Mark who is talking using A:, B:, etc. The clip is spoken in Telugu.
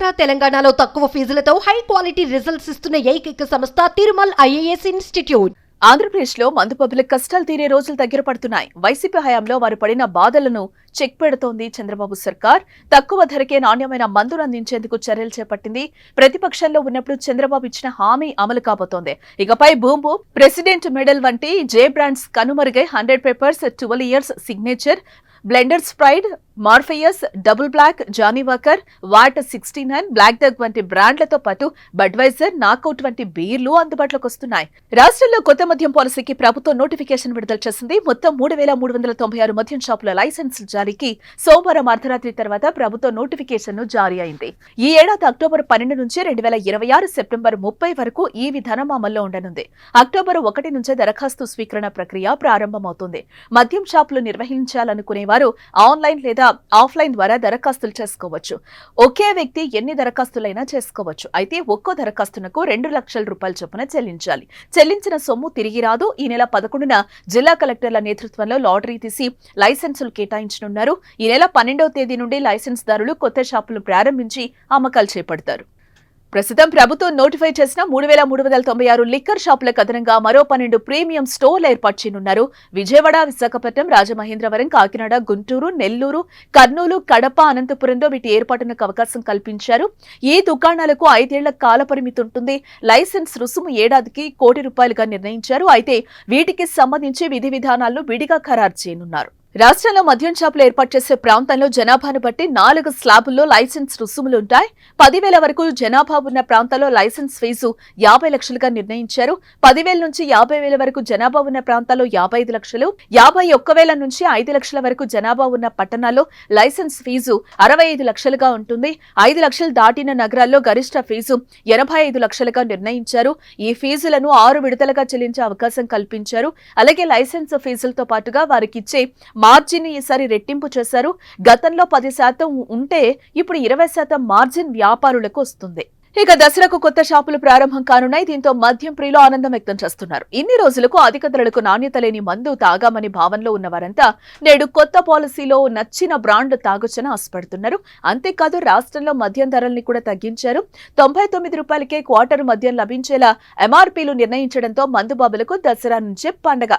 A: ఆంధ్ర తెలంగాణలో తక్కువ ఫీజులతో హై క్వాలిటీ రిజల్ట్స్ ఇస్తున్న ఏకైక సంస్థ తిరుమల్ ఐఏఎస్ ఇన్స్టిట్యూట్.
B: ఆంధ్రప్రదేశ్లో మందు పబ్లిక్ కష్టాలు తీరే రోజులు దగ్గర పడుతున్నాయి. వైసీపీ హయాంలో వారు పడిన బాధలను చెక్ పెడుతోంది చంద్రబాబు సర్కార్. తక్కువ ధరకే నాణ్యమైన మందులు అందించేందుకు చర్యలు చేపట్టింది. ప్రతిపక్షంలో ఉన్నప్పుడు చంద్రబాబు ఇచ్చిన హామీ అమలు కాబోతోంది. ఇకపై భూంబు ప్రెసిడెంట్ మెడల్ వంటి జే brands కనుమరుగై hundred pipers twelve years signature blender pride Morpheus double black Johnnie Walker VAT sixty nine black dog వంటి బ్రాండ్లతో పాటు బడ్వైజర్ నాకౌట్ వంటి బీర్లు అందుబాటులోకి వస్తున్నాయి. రాష్ట్రంలో కొత్త మద్యం పాలసీకి ప్రభుత్వం నోటిఫికేషన్ విడుదల చేసింది. మొత్తం మూడు వేల మూడు వందల తొంభై ఆరు మద్యం షాపుల లైసెన్స్ జారీకి సోమవారం అర్ధరాత్రి తర్వాత ప్రభుత్వ నోటిఫికేషన్ను జారీ అయింది. ఈ ఏడాది అక్టోబర్ పన్నెండు నుంచి రెండు వేల ఇరవై ఆరు సెప్టెంబర్ ముప్పై వరకు ఈ విధానం అమల్లో ఉండనుంది. అక్టోబర్ ఒకటి నుంచే దరఖాస్తు స్వీకరణ ప్రక్రియ ప్రారంభమవుతుంది. మద్యం షాపులు నిర్వహించాలనుకునేవారు ఆన్లైన్ లేదా ఆఫ్లైన్ ద్వారా దరఖాస్తులు చేసుకోవచ్చు. ఒకే వ్యక్తి ఎన్ని దరఖాస్తులైనా చేసుకోవచ్చు. అయితే ఒక్కో దరఖాస్తునకు రెండు లక్షల రూపాయల చొప్పున చెల్లించాలి. చెల్లించిన సొమ్ము తిరిగి రాదు. ఈ నెల పదకొండున జిల్లా కలెక్టర్ల నేతృత్వంలో లాటరీ తీసి లైసెన్సులు కేటాయించనున్నారు. ఈ నెల పన్నెండవ తేదీ నుండి లైసెన్స్ దారులు కొత్త షాపులు ప్రారంభించి అమ్మకాలు చేపడతారు. ప్రస్తుతం ప్రభుత్వం నోటిఫై చేసిన మూడు వేల మూడు వందల తొంభై ఆరు లిక్కర్ షాపులకు అదనంగా మరో పన్నెండు ప్రీమియం స్టోర్లు ఏర్పాటు చేయనున్నారు. విజయవాడ విశాఖపట్నం రాజమహేంద్రవరం కాకినాడ గుంటూరు నెల్లూరు కర్నూలు కడప అనంతపురంలో వీటి ఏర్పాటునకు అవకాశం కల్పించారు. ఈ దుకాణాలకు ఐదేళ్ళ కాల పరిమితి ఉంటుంది. లైసెన్స్ రుసుము ఏడాదికి కోటి రూపాయలుగా నిర్ణయించారు. అయితే వీటికి సంబంధించి విధి విధానాలను విడిగా ఖరారు చేయనున్నారు. రాష్ట్రంలో మద్యం షాపులు ఏర్పాటు చేసే ప్రాంతంలో జనాభాను బట్టి నాలుగు స్లాబుల్లో లైసెన్స్ రుసుములు ఉంటాయి పదివేల వరకు జనాభా ఉన్న ప్రాంతాల్లో లైసెన్స్ ఫీజు యాభై లక్షలుగా నిర్ణయించారు. పదివేల నుంచి యాభై వేల వరకు జనాభా ఉన్న ప్రాంతాల్లో యాభై ఐదు లక్షలు యాభై ఒక్క వేల నుంచి ఐదు లక్షల వరకు జనాభా ఉన్న పట్టణాల్లో లైసెన్స్ ఫీజు అరవై ఐదు లక్షలుగా ఉంటుంది. ఐదు లక్షలు దాటిన నగరాల్లో గరిష్ట ఫీజు ఎనభై ఐదు లక్షలుగా నిర్ణయించారు. ఈ ఫీజులను ఆరు విడతలుగా చెల్లించే అవకాశం కల్పించారు. అలాగే లైసెన్స్ ఫీజులతో పాటుగా వారికిచ్చే మార్జిన్ ఈసారి రెట్టింపు చేశారు. గతంలో పది శాతం ఉంటే ఇప్పుడు ఇరవై శాతం మార్జిన్ వ్యాపారులకు వస్తుంది. ఇక దసరాకు కొత్త షాపులు ప్రారంభం కానున్నాయి. దీంతో మద్యం ప్రియులు ఆనందం వ్యక్తం చేస్తున్నారు. ఇన్ని రోజులకు అధిక ధరలకు నాణ్యత లేని మందు తాగామని భావనలో ఉన్నవారంతా నేడు కొత్త పాలసీలో నచ్చిన బ్రాండ్ తాగొచ్చని ఆశపడుతున్నారు. అంతేకాదు రాష్ట్రంలో మద్యం ధరల్ని కూడా తగ్గించారు. తొంభై తొమ్మిది రూపాయలకే క్వార్టర్ మద్యం లభించేలా ఎంఆర్పీలు నిర్ణయించడంతో మందుబాబులకు దసరా నుంచే పండగ.